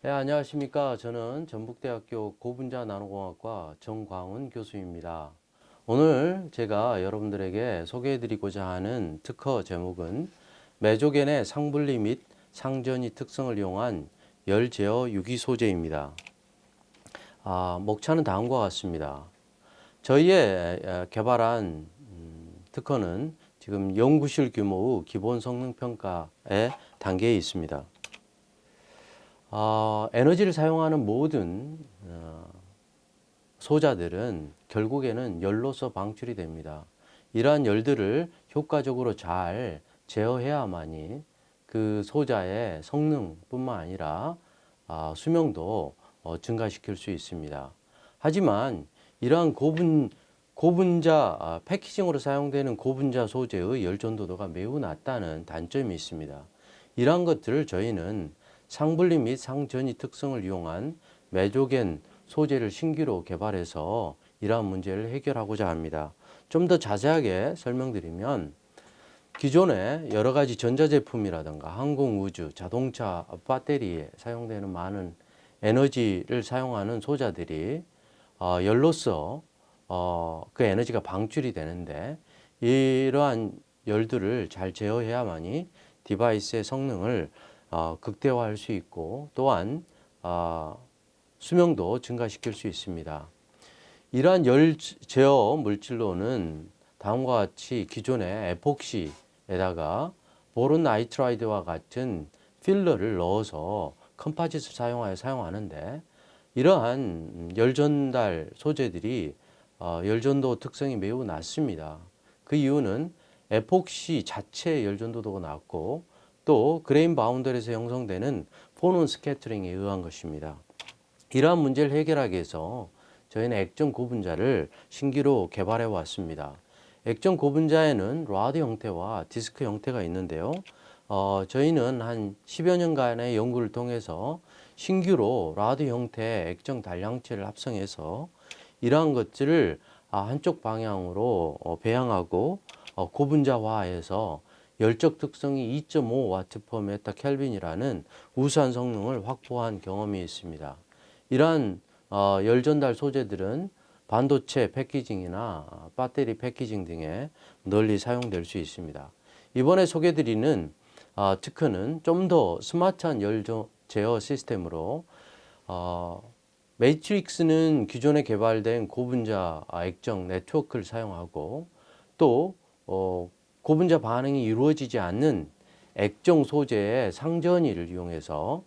네, 안녕하십니까. 저는 전북대학교 고분자 나노공학과 정광훈 교수입니다. 오늘 제가 여러분들에게 소개해드리고자 하는 특허 제목은 메조겐의 상분리 및 상전이 특성을 이용한 열 제어 유기 소재입니다. 아, 목차는 다음과 같습니다. 저희의 에, 개발한 음, 특허는 지금 연구실 규모의 기본 성능 평가의 단계에 있습니다. 어, 에너지를 사용하는 모든 어, 소자들은 결국에는 열로서 방출이 됩니다. 이러한 열들을 효과적으로 잘 제어해야만이 그 소자의 성능뿐만 아니라 아, 수명도 어, 증가시킬 수 있습니다. 하지만 이러한 고분 고분자 아, 패키징으로 사용되는 고분자 소재의 열 전도도가 매우 낮다는 단점이 있습니다. 이러한 것들을 저희는 상분리 및 상전이 특성을 이용한 메조겐 소재를 신규로 개발해서 이러한 문제를 해결하고자 합니다. 좀 더 자세하게 설명드리면 기존의 여러 가지 전자제품이라든가 항공 우주, 자동차 배터리에 사용되는 많은 에너지를 사용하는 소자들이 어, 열로서 어, 그 에너지가 방출이 되는데 이러한 열들을 잘 제어해야만이 디바이스의 성능을 어, 극대화할 수 있고 또한 어, 수명도 증가시킬 수 있습니다. 이러한 열 제어 물질로는 다음과 같이 기존의 에폭시에다가 보론 나이트라이드와 같은 필러를 넣어서 컴파짓을 사용하여 사용하는데 이러한 열 전달 소재들이 어, 열 전도 특성이 매우 낮습니다. 그 이유는 에폭시 자체의 열 전도도가 낮고 또 그레인 바운더리에서 형성되는 포논 스캐터링에 의한 것입니다. 이러한 문제를 해결하기 위해서 저희는 액정 고분자를 신기로 개발해 왔습니다. 액정 고분자에는 라드 형태와 디스크 형태가 있는데요. 어, 저희는 한 10여 년간의 연구를 통해서 신규로 라드 형태의 액정 단량체를 합성해서 이러한 것들을 아, 한쪽 방향으로 어, 배양하고 어, 고분자화해서 열적 특성이 2.5와트 per 메타 켈빈이라는 우수한 성능을 확보한 경험이 있습니다. 이러한 어, 열 전달 소재들은 반도체 패키징이나 배터리 패키징 등에 널리 사용될 수 있습니다. 이번에 소개드리는 어, 특허는 좀 더 스마트한 열 제어 시스템으로 어, 매트릭스는 기존에 개발된 고분자 액정 네트워크를 사용하고 또 어, 고분자 반응이 이루어지지 않는 액정 소재의 상전이를 이용해서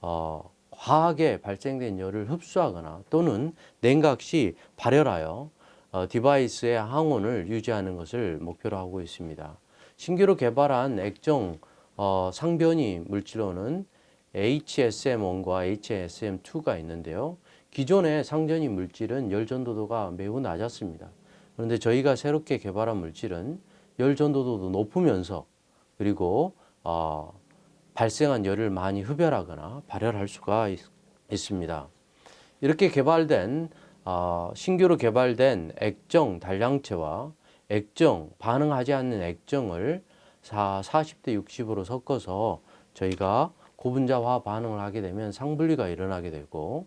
어, 과하게 발생된 열을 흡수하거나 또는 냉각 시 발열하여 어, 디바이스의 항온을 유지하는 것을 목표로 하고 있습니다. 신규로 개발한 액정 어, 상변이 물질로는 HSM1과 HSM2가 있는데요. 기존의 상전이 물질은 열 전도도가 매우 낮았습니다. 그런데 저희가 새롭게 개발한 물질은 열 전도도도 높으면서 그리고 어, 발생한 열을 많이 흡열하거나 발열할 수가 있, 습니다. 이렇게 개발된 어, 신규로 개발된 액정 단량체와 액정 반응하지 않는 액정을 4, 40대 60으로 섞어서 저희가 고분자화 반응을 하게 되면 상분리가 일어나게 되고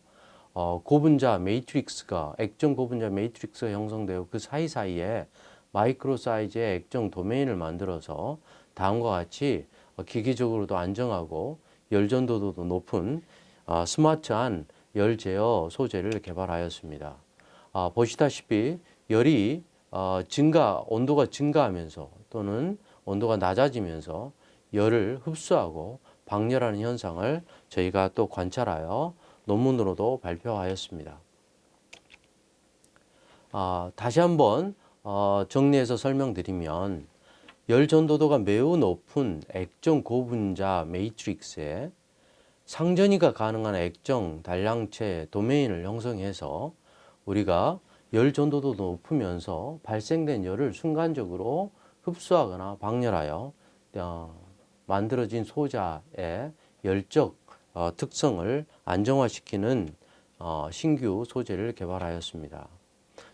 어, 고분자 메이트릭스가 액정 고분자 메이트릭스가 형성되고 그 사이사이에 마이크로 사이즈의 액정 도메인을 만들어서 다음과 같이 기기적으로도 안정하고 열전도도 높은 어, 스마트한 열 제어 소재를 개발하였습니다. 아, 보시다시피 열이 어, 증가 온도가 증가하면서 또는 온도가 낮아지면서 열을 흡수하고 방열하는 현상을 저희가 또 관찰하여 논문으로도 발표하였습니다. 아, 다시 한번 어, 정리해서 설명드리면 열 전도도가 매우 높은 액정 고분자 매트릭스에 상전이가 가능한 액정 단량체 도메인을 형성해서 우리가 열 전도도 높으면서 발생된 열을 순간적으로 흡수하거나 방열하여 어, 만들어진 소자의 열적 어, 특성을 안정화시키는 어, 신규 소재를 개발하였습니다.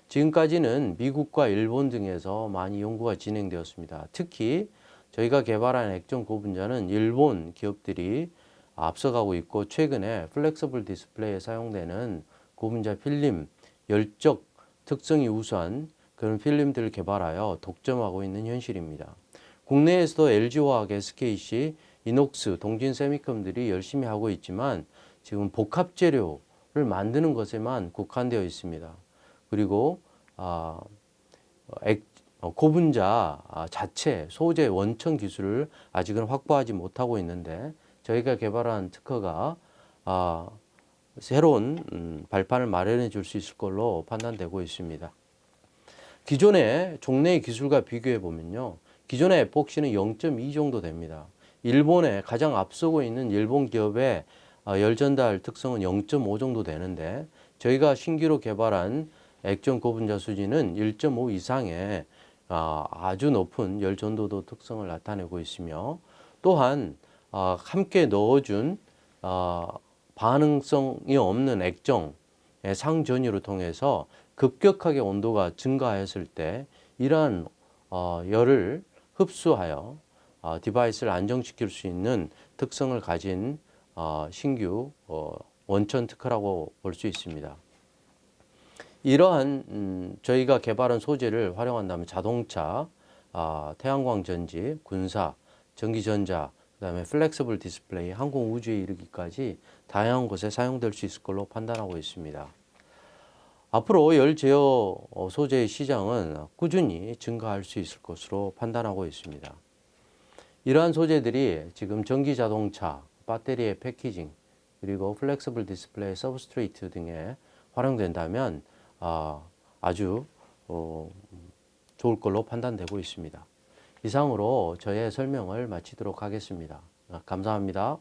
지금까지는 미국과 일본 등에서 많이 연구가 진행되었습니다. 특히 저희가 개발한 액정 고분자는 일본 기업들이 앞서가고 있고 최근에 플렉서블 디스플레이에 사용되는 고분자 필름 열적 특성이 우수한 그런 필름들을 개발하여 독점하고 있는 현실입니다. 국내에서도 LG화학, SKC, 이녹스, 동진 세미컴들이 열심히 하고 있지만 지금 복합 재료를 만드는 것에만 국한되어 있습니다. 그리고 아, 액, 어, 고분자 아, 자체 소재 원천 기술을 아직은 확보하지 못하고 있는데 저희가 개발한 특허가 아, 새로운 음, 발판을 마련해 줄 수 있을 걸로 판단되고 있습니다. 기존의 종래의 기술과 비교해 보면요. 기존의 에폭시는 0.2 정도 됩니다. 일본에 가장 앞서고 있는 일본 기업의 어, 열 전달 특성은 0.5 정도 되는데 저희가 신기로 개발한 액정 고분자 수지는 1.5 이상의 아, 아주 높은 열 전도도 특성을 나타내고 있으며 또한 아, 함께 넣어준 아, 반응성이 없는 액정의 상전이를 통해서 급격하게 온도가 증가했을 때 이러한 어, 열을 흡수하여 어, 디바이스를 안정시킬 수 있는 특성을 가진 어, 신규 어, 원천 특허라고 볼 수 있습니다. 이러한 음, 저희가 개발한 소재를 활용한다면 자동차, 아, 태양광 전지, 군사, 전기전자, 그다음에 플렉서블 디스플레이, 항공 우주에 이르기까지 다양한 곳에 사용될 수 있을 걸로 판단하고 있습니다. 앞으로 열 제어 어, 소재의 시장은 꾸준히 증가할 수 있을 것으로 판단하고 있습니다. 이러한 소재들이 지금 전기 자동차, 배터리의 패키징, 그리고 플렉서블 디스플레이, 서브스트레이트 등에 활용된다면 아, 아주 어, 좋을 걸로 판단되고 있습니다. 이상으로 저의 설명을 마치도록 하겠습니다. 아, 감사합니다.